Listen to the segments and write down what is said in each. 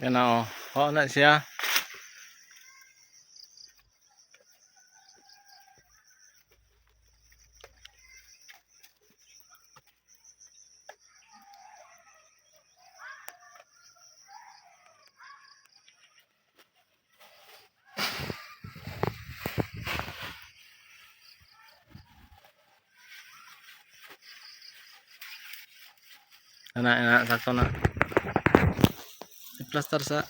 Yan na oh. Oo na siya. Ana, ana, sakto na. I-plaster sa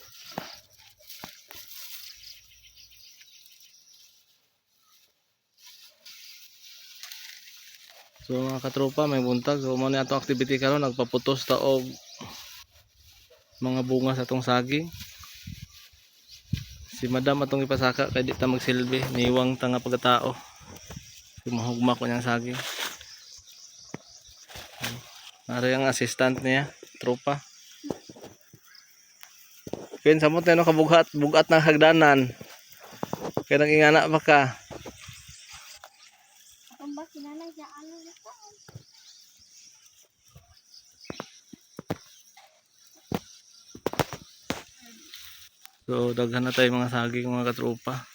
So mga katropa, may buntag. So mo ni ato activity karon nagpaputos ta og mga bunga sa tong saging. Si Madam atong ipasaka kay di ta magsilbi, niwang ta nga pagkatao. Si mahugma ko niyang saging. Nari ang assistant niya, tropa. Pin samot na no kabugat, bugat ng hagdanan. Kaya nang ingana pa ka. Ano? So daghan na tayo mga saging mga katropa.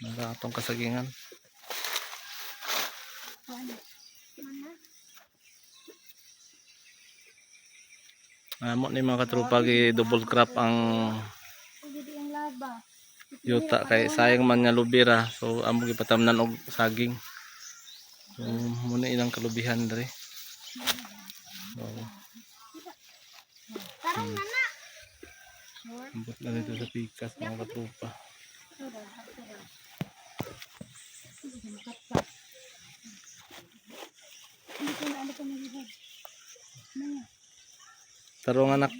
Mga atong kasagingan. Ano? Amo ni mga katropa gi double crop ang yuta kay sayang man nga lubira. So amo gipatamnan og saging. So muna ilang kalubihan dre. So, Tarong na na. Sure. ambot na dito sa pikas mga. Sure. Hindi ko na ano ko nalibag. Maya. Tarong anak.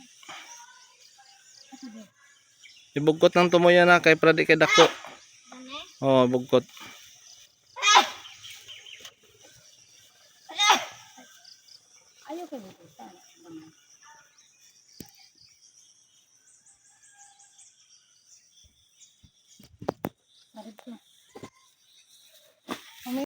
Ibugkot ng tumoy na kay pradi kay dako. Oh, bugkot. Ayoko